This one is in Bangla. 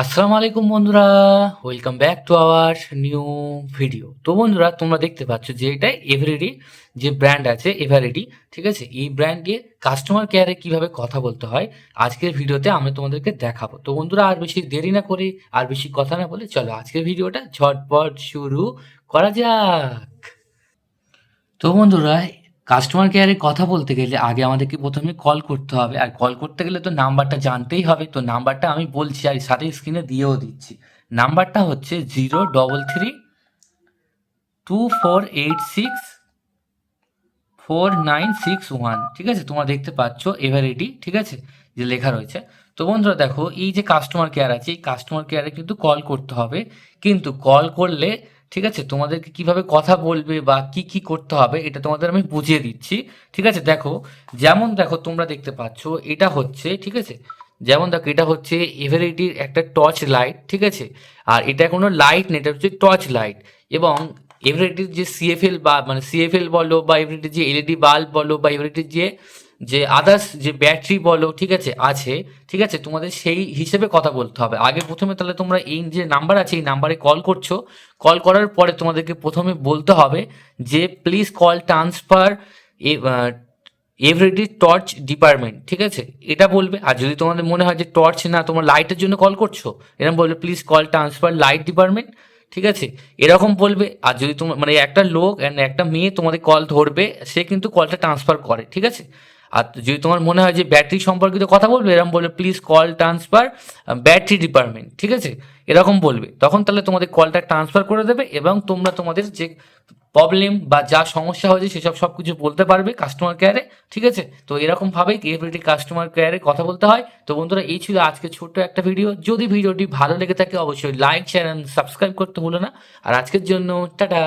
আসসালামু আলাইকুম বন্ধুরা welcome back to our new video তো বন্ধুরা, তোমরা দেখতে পাচ্ছ যে এটা এভারেডি যে ব্র্যান্ড আছে এভারেডি ঠিক আছে? এই ব্র্যান্ড দিয়ে কাস্টমার কেয়ারে কীভাবে কথা বলতে হয়, আজকের ভিডিওতে আমি তোমাদেরকে দেখাবো। তো বন্ধুরা, আর বেশি দেরি না করে, আর বেশি কথা না বলে, চলো আজকের ভিডিওটা ঝটপট শুরু করা যাক। তো বন্ধুরা কাস্টমার কেয়ারে কথা বলতে গেলে আগে আমাদেরকে প্রথমে কল করতে হবে। আর কল করতে গেলে তো নাম্বারটা জানতেই হবে। তো নাম্বারটা আমি বলছি, আর সাথে স্ক্রিনে দিয়েও দিচ্ছি। নাম্বারটা হচ্ছে zero double three two four eight six four nine six one ঠিক আছে? তোমরা দেখতে পাচ্ছ এভার এটি, ঠিক আছে? যে লেখা রয়েছে। তো বন্ধুরা দেখো, এই যে কাস্টমার কেয়ার আছে, এই কাস্টমার কেয়ারে কিন্তু কল করতে হবে। কিন্তু কল করলে ঠিক আছে? তোমাদেরকে কীভাবে কথা বলবে বা কি কি করতে হবে, এটা তোমাদের আমি বুঝিয়ে দিচ্ছি। ঠিক আছে? দেখো, যেমন দেখো, তোমরা দেখতে পাচ্ছ, এটা হচ্ছে, ঠিক আছে? যেমন দেখো, এটা হচ্ছে এভারেটির একটা টর্চ লাইট ঠিক আছে? আর এটা কোনো লাইট নেই, এটা হচ্ছে টর্চ লাইট এবং এভারেটির যে সিএফএল বা মানে সিএফএল বলো বা এভারেটির যে এলইডি বাল্ব বলো বা এভারেটির যে যে আদার্স যে ব্যাটারি বলো, ঠিক আছে আছে, ঠিক আছে, তোমাদের সেই হিসেবে কথা বলতে হবে। আগে প্রথমে তাহলে তোমরা এই যে নাম্বার আছে, এই নাম্বারে কল করছ। কল করার পরে তোমাদেরকে প্রথমে বলতে হবে যে please call transfer Eveready torch department ঠিক আছে? এটা বলবে। আর যদি তোমাদের মনে হয় যে টর্চ না, তোমার লাইটের জন্য কল করছ, এরকম বলবে please call transfer light department ঠিক আছে? এরকম বলবে। আর যদি তোমার মানে একটা লোক অ্যান্ড একটা মেয়ে তোমাদের কল ধরবে, সে কিন্তু কলটা ট্রান্সফার করে, ঠিক আছে? আর যদি তোমার মনে হয় যে ব্যাটারি সম্পর্কিত কথা বলবে এরকম বলবে please call transfer battery department ঠিক আছে? এরকম বলবে। তখন তাহলে তোমাদের কলটা ট্রান্সফার করে দেবে এবং তোমরা তোমাদের যে প্রবলেম বা যা সমস্যা হয়েছে সেসব সব কিছু বলতে পারবে কাস্টমার কেয়ারে ঠিক আছে? তো এরকম ভাবেই এভরিডে কাস্টমার কেয়ারে কথা বলতে হয়। তো বন্ধুরা, এই ছিল আজকে ছোট্ট একটা ভিডিও যদি ভিডিওটি ভালো লেগে থাকে, অবশ্যই লাইক শেয়ার সাবস্ক্রাইব করতে ভুলো না। আর আজকের জন্য, টাটা!